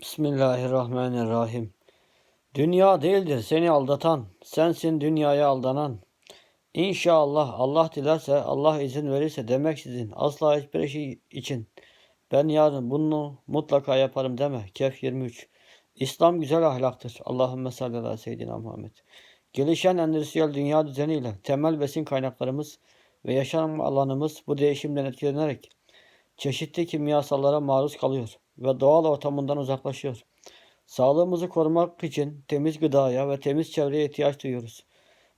Bismillahirrahmanirrahim. Dünya değildir seni aldatan, sensin dünyaya aldanan. İnşallah Allah dilerse, Allah izin verirse demeksizin asla hiçbir şey için ben yarın bunu mutlaka yaparım deme. Kehf 23. İslam güzel ahlaktır. Allahümme salli ala seyyidina Muhammed. Gelişen endüstriyel dünya düzeniyle temel besin kaynaklarımız ve yaşam alanımız bu değişimden etkilenerek çeşitli kimyasallara maruz kalıyor ve doğal ortamından uzaklaşıyor. Sağlığımızı korumak için temiz gıdaya ve temiz çevreye ihtiyaç duyuyoruz.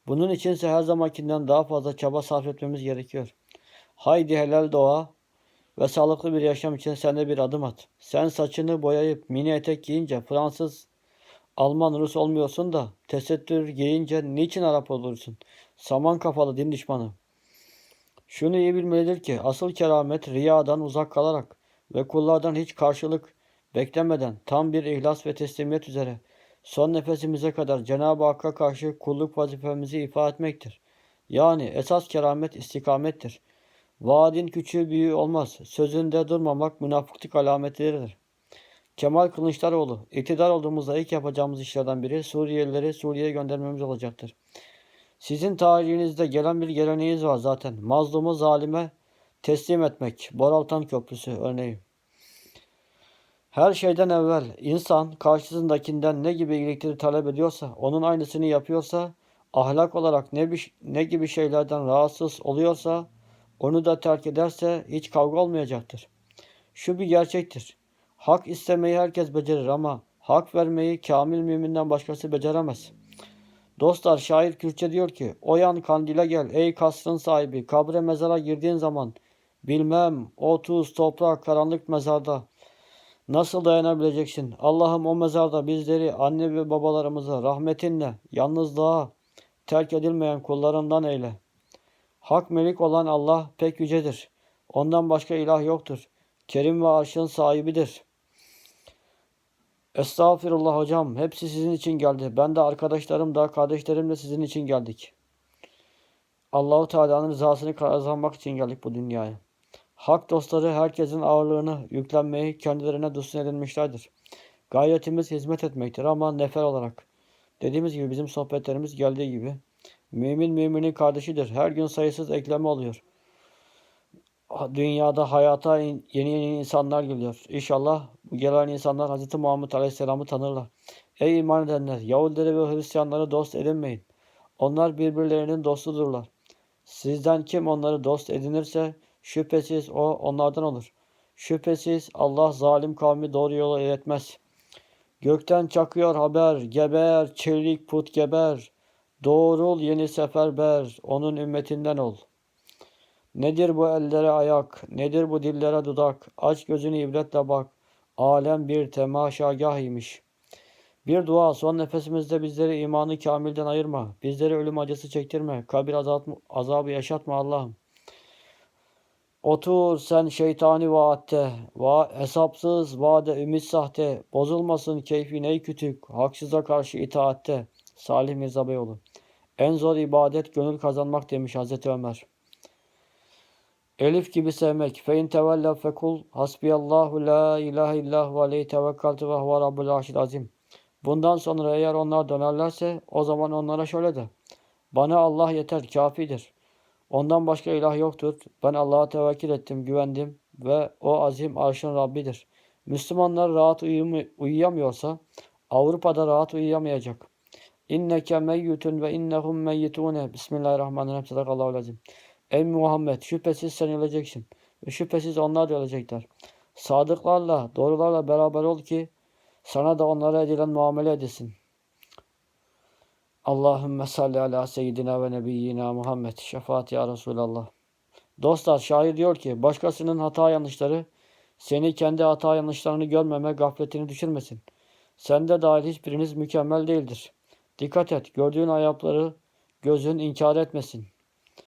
Bunun içinse her zamankinden daha fazla çaba sarf etmemiz gerekiyor. Haydi helal doğa ve sağlıklı bir yaşam için sen de bir adım at. Sen saçını boyayıp mini etek giyince Fransız, Alman, Rus olmuyorsun da tesettür giyince niçin Arap olursun? Saman kafalı din düşmanı. Şunu iyi bilmelidir ki asıl keramet riyadan uzak kalarak ve kullardan hiç karşılık beklemeden tam bir ihlas ve teslimiyet üzere son nefesimize kadar Cenab-ı Hakk'a karşı kulluk vazifemizi ifa etmektir. Yani esas keramet istikamettir. Vaadin küçüğü büyüğü olmaz. Sözünde durmamak münafıklık alametleridir. Kemal Kılıçdaroğlu, iktidar olduğumuzda ilk yapacağımız işlerden biri Suriyelileri Suriye'ye göndermemiz olacaktır. Sizin tarihinizde gelen bir geleneğiniz var zaten. Mazlumu zalime teslim etmek. Boraltan Köprüsü örneği. Her şeyden evvel insan karşısındakinden ne gibi iyilikleri talep ediyorsa, onun aynısını yapıyorsa, ahlak olarak ne, bir, ne gibi şeylerden rahatsız oluyorsa, onu da terk ederse hiç kavga olmayacaktır. Şu bir gerçektir. Hak istemeyi herkes becerir ama hak vermeyi kamil müminden başkası beceremez. Dostlar şair Kürtçe diyor ki O yan kandile gel ey kasrın sahibi kabre mezara girdiğin zaman bilmem o tuz toprak karanlık mezarda nasıl dayanabileceksin? Allah'ım o mezarda bizleri anne ve babalarımızı rahmetinle yalnızlığa terk edilmeyen kullarından eyle. Hak melik olan Allah pek yücedir. Ondan başka ilah yoktur. Kerim ve arşın sahibidir. Estağfirullah hocam. Hepsi sizin için geldi. Ben de arkadaşlarım da kardeşlerim de sizin için geldik. Allahu Teala'nın rızasını kazanmak için geldik bu dünyaya. Hak dostları herkesin ağırlığını yüklenmeyi kendilerine dursun edinmişlerdir. Gayetimiz hizmet etmektir ama nefer olarak. Dediğimiz gibi bizim sohbetlerimiz geldiği gibi. Mümin müminin kardeşidir. Her gün sayısız ekleme oluyor. Dünyada hayata yeni yeni insanlar geliyor. İnşallah bu gelen insanlar Hz. Muhammed Aleyhisselam'ı tanırlar. Ey iman edenler! Yahudileri ve Hristiyanları dost edinmeyin. Onlar birbirlerinin dostudurlar. Sizden kim onları dost edinirse şüphesiz o onlardan olur. Şüphesiz Allah zalim kavmi doğru yola iletmez. Gökten çakıyor haber, geber, çelik put geber. Doğrul yeni seferber, onun ümmetinden ol. Nedir bu ellere ayak, nedir bu dillere dudak, aç gözünü ibretle bak. Alem bir temaşagah imiş. Bir dua son nefesimizde bizleri imanı kamilden ayırma. Bizleri ölüm acısı çektirme. Kabir azabı yaşatma Allah'ım. Otur sen şeytani vaatte, va hesapsız vaade ümit sahte, bozulmasın keyfin ey kütük, haksıza karşı itaatte. Salih Mirza Beyoğlu. En zor ibadet gönül kazanmak demiş Hazreti Ömer. Elif gibi sevmek. Fe in tevella fekul hasbiyallahu la ilahe illahu aleyhi tevekkaltu ve huve rabbul arşil azim. Bundan sonra eğer onlar dönerlerse o zaman onlara şöyle de. Bana Allah yeter, kafidir. Ondan başka ilah yoktur. Ben Allah'a tevekkül ettim, güvendim ve o azim arşın Rabbidir. Müslümanlar rahat uyuyamıyorsa Avrupa'da rahat uyuyamayacak. İnneke meyyutun ve innehum meyyitune. Bismillahirrahmanirrahim. Sadakallahu azim. Ey Muhammed şüphesiz sen öleceksin. Ve şüphesiz onlar da ölecekler. Sadıklarla, doğrularla beraber ol ki sana da onlara edilen muamele edilsin. Allahümme salli ala seyyidina ve nebiyyina Muhammed. Şefaat ya Resulallah. Dostlar şair diyor ki başkasının hata yanlışları seni kendi hata yanlışlarını görmeme gafletini düşürmesin. Sende dahil hiçbiriniz mükemmel değildir. Dikkat et gördüğün ayakları gözün inkar etmesin.